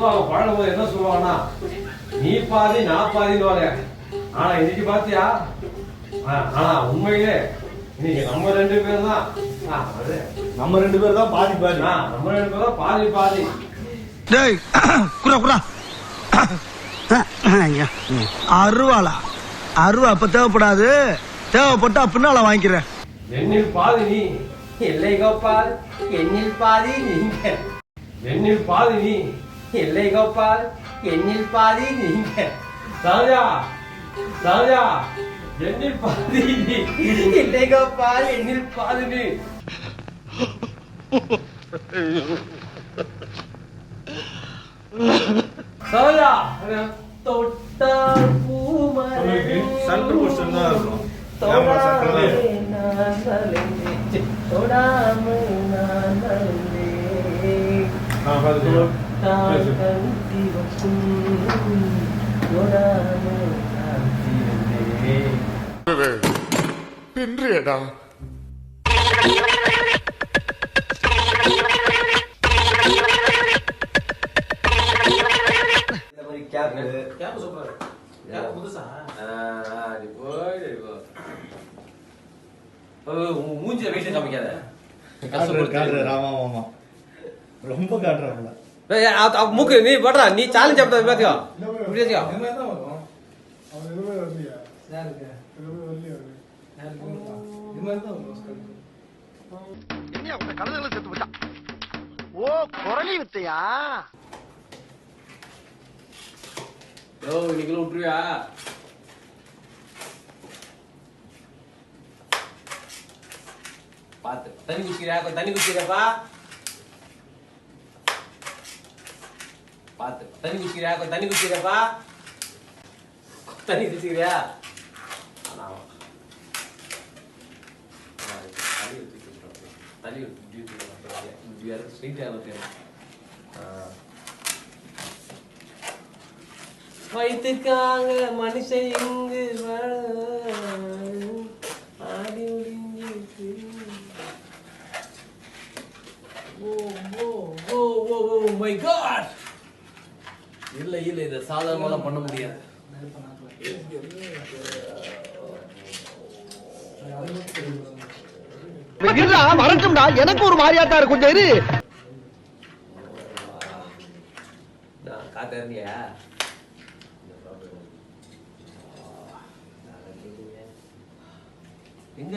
சொல்லுவாங்க பழகும்போது என்ன சொல்லுவாங்கன்னா நீ பாதி நான் பாதின்னு ஆனா இன்னைக்கு பாத்தியா? ஆ, ஆனா உண்மையிலே இன்னைக்கு நம்ம ரெண்டு பேர் தான். நம்ம ரெண்டு பேரும் தான் பாதி பாதி. நம்ம ரெண்டு பேர் தான் பாதி பாதி. டேய் குரா குரா அருவாளா? அருவா அப்ப தேவைப்படாது. தேவைப்பட்டா பின்னால வாங்கிக்கிறேன். என்னில் பாதி நீ. இல்லை கோபால். என்னில் பாதி நீங்க. என்னில் பாதி நீ. இல்லை கோபால் என்னில் பாதி நீங்க ராஜா ராஜா என்னில் பாதி இல்லை கோபால் என்னில் பாதி நீ ராஜா தொட்டால் தான் இருக்கும் ஆ பாத்து பின்றியடா இந்த மாதிரி கேப் மூஞ்சில வெயிட் காமிக்காத காட்டுறாரு காட்டுறாரு ஆமா ஆமா ஆமா ரொம்ப அ- மூக்கு நீ படுறா நீ சேலஞ்ச் அப்படி பாத்தியா இப்படி ஓ குரலி வித்தையா யோ இன்னைக்குள்ள விட்டுருவியா? பாத்து தண்ணி குடிக்கிறியா தண்ணி குடிக்கிறியாப்பா பாத்து தண்ணி குடிக்கிறியா கொஞ்சம் தண்ணி குடிக்கிறியாப்பா தண்ணி குடிக்கிறியா தண்ணி வைத்துக்காங்க மனுஷன் இங்கு ஆடி ஒளிஞ்சிருக்கு. ஓ ஓ ஓ ஓ ஓ மை காட் இல்ல இல்ல இத சாதாரணமா பண்ண முடியாது. வரட்டும்டா. எனக்கு ஒரு மாதிரியா தான் இருக்கும் நான் காத்திருந்தியா? எங்க?